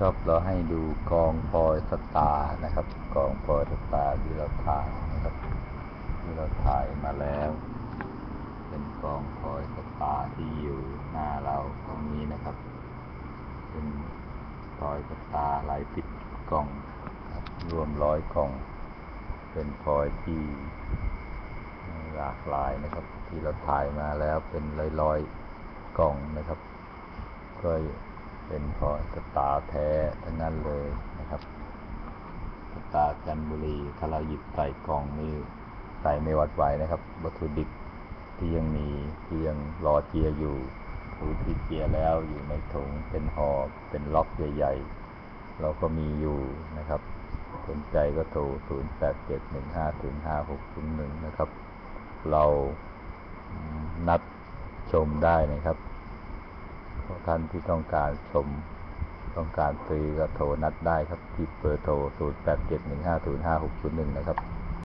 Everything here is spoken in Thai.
ครับเราให้ดูกองพลอยสตาร์นะครับกองพลอยสตาร์ที่เราถ่ายนะครับที่เราถ่ายมาแล้ว เป็นกองพลอยสตาร์ที่อยู่หน้าเราตรงนี้นะครับ เป็นพลอยสตาร์ลายปิดกล่องครับรวมร้อยกล่อง เป็นพลอยที่หลากหลายนะครับ ที่เราถ่ายมาแล้วเป็นร้อยๆกล่องนะครับก็ เป็นพลอสตาแท้ทั้งนั้นเลยนะครับสตาจันบุรีถ้าเราหยิบใส่กล่องนี่ใส่ไม่หวัดไหวนะครับ วัตถุดิบที่ยังมีที่ยังรอเจียอยู่คือที่เจียแล้วอยู่ในถุงเป็นห่อเป็นล็อกใหญ่ ๆ เราก็มีอยู่นะครับสนใจก็โทร 0 8 7 1 5 0 5 6 0 1 นะครับ เรานัดชมได้นะครับ ท่านที่ต้องการชมต้องการซื้อก็โทรนัดได้ครับ ที่เบอร์โทร 0 8 7 1 5 0 5 6 0 1 นะครับ